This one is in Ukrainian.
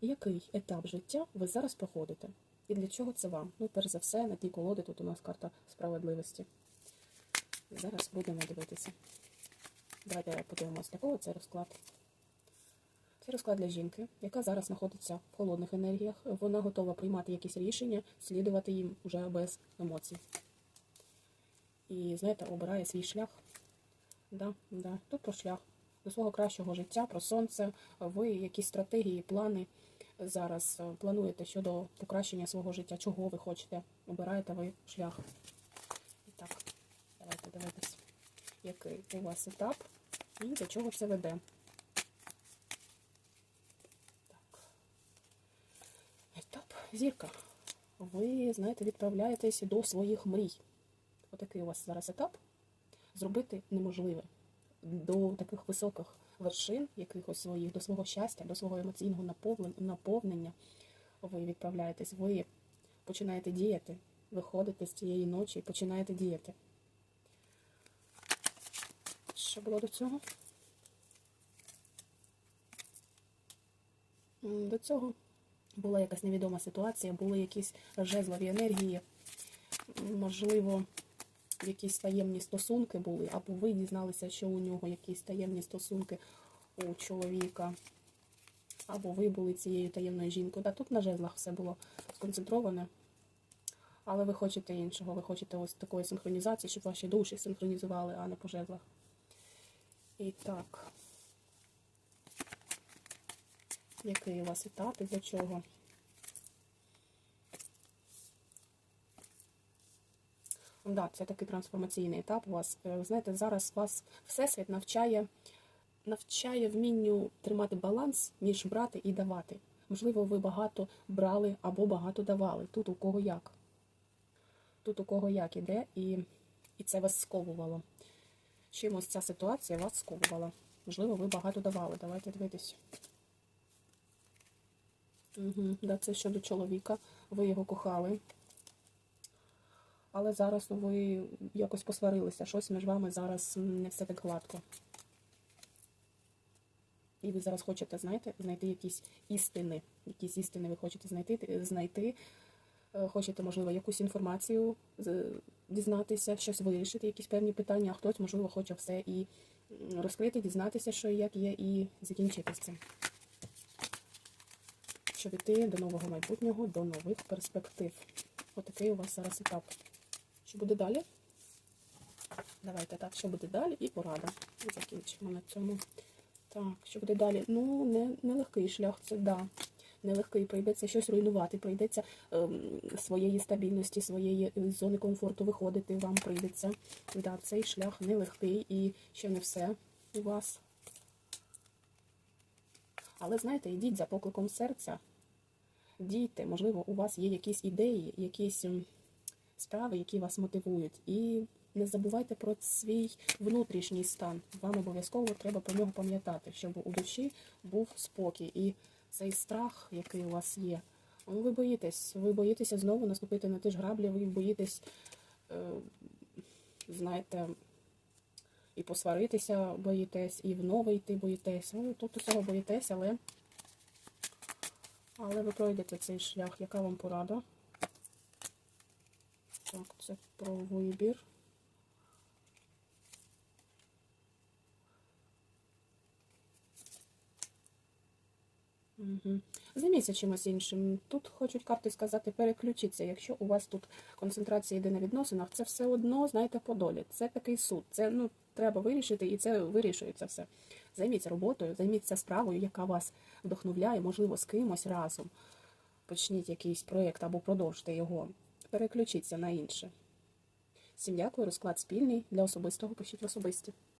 Який етап життя ви зараз проходите? І для чого це вам? Ну, перш за все, на тій колоді тут у нас карта справедливості. Зараз будемо дивитися. Давайте подивимося, для кого це розклад. Це розклад для жінки, яка зараз знаходиться в холодних енергіях. Вона готова приймати якісь рішення, слідувати їм вже без емоцій. І, знаєте, обирає свій шлях. Да, да. Тут про шлях до свого кращого життя, про сонце. Ви якісь стратегії, плани зараз е, плануєте щодо покращення свого життя, чого ви хочете, обираєте ви шлях. І так, давайте дивитись, який у вас етап і до чого це веде. Так. Етап зірка. Ви, знаєте, відправляєтесь до своїх мрій. Отакий у вас зараз етап. Зробити неможливе до таких високих вершин, якихось своїх, до свого щастя, до свого емоційного наповнення. Ви відправляєтесь, ви починаєте діяти, виходите з цієї ночі і починаєте діяти. Що було до цього? До цього була якась невідома ситуація, були якісь жезлові енергії, можливо, якісь таємні стосунки були, або ви дізналися, що у нього якісь таємні стосунки у чоловіка, або ви були цією таємною жінкою. Та тут на жезлах все було сконцентроване. Але ви хочете іншого, ви хочете ось такої синхронізації, щоб ваші душі синхронізували, а не по жезлах. І так. Який у вас етап і для чого? Да, це такий трансформаційний етап у вас. Е, Знаєте, зараз вас Всесвіт навчає, навчає вмінню тримати баланс між брати і давати. Можливо, ви багато брали або багато давали. Тут у кого як. Тут у кого як іде, і, і це вас сковувало. Чимось ця ситуація вас сковувала. Можливо, ви багато давали. Давайте дивитись. Угу, да, це щодо чоловіка. Ви його кохали. Але зараз ви якось посварилися. Щось між вами зараз не все так гладко. І ви зараз хочете, знаєте, знайти якісь істини. Якісь істини ви хочете знайти, знайти. Е, Хочете, можливо, якусь інформацію дізнатися, щось вирішити, якісь певні питання, а хтось, можливо, хоче все і розкрити, дізнатися, що і як є, і закінчити з цим. Щоб іти до нового майбутнього, до нових перспектив. Отакий у вас зараз етап. Що буде далі? Давайте так, що буде далі, і порада. Закінчимо на цьому. Так, що буде далі? Ну, не, нелегкий шлях, це да. Нелегкий, прийдеться щось руйнувати, прийдеться ем, своєї стабільності, своєї е, зони комфорту виходити, вам прийдеться. Да, цей шлях нелегкий і ще не все у вас. Але знаєте, йдіть за покликом серця, дійте, можливо, у вас є якісь ідеї, якісь ем, справи, які вас мотивують. І не забувайте про свій внутрішній стан. Вам обов'язково треба про нього пам'ятати, щоб у душі був спокій. І цей страх, який у вас є, ну, ви боїтесь, ви боїтеся знову наступити на ті ж граблі, ви боїтесь, е, знаєте, і посваритися боїтесь, і в нове йти боїтесь. Ну, тут усього боїтесь, але, але ви пройдете цей шлях. Яка вам порада? Так, це про вибір. Угу. Займіться чимось іншим. Тут хочуть карти сказати, переключіться. Якщо у вас тут концентрація йде на відносинах, це все одно, знаєте, по долі. Це такий суд. Це ну, треба вирішити, і це вирішується все. Займіться роботою, займіться справою, яка вас вдохновляє, можливо, з кимось разом. Почніть якийсь проєкт або продовжте його. Переключіться на інше. Всім дякую. Розклад спільний для особистого. Пишіть в особисті.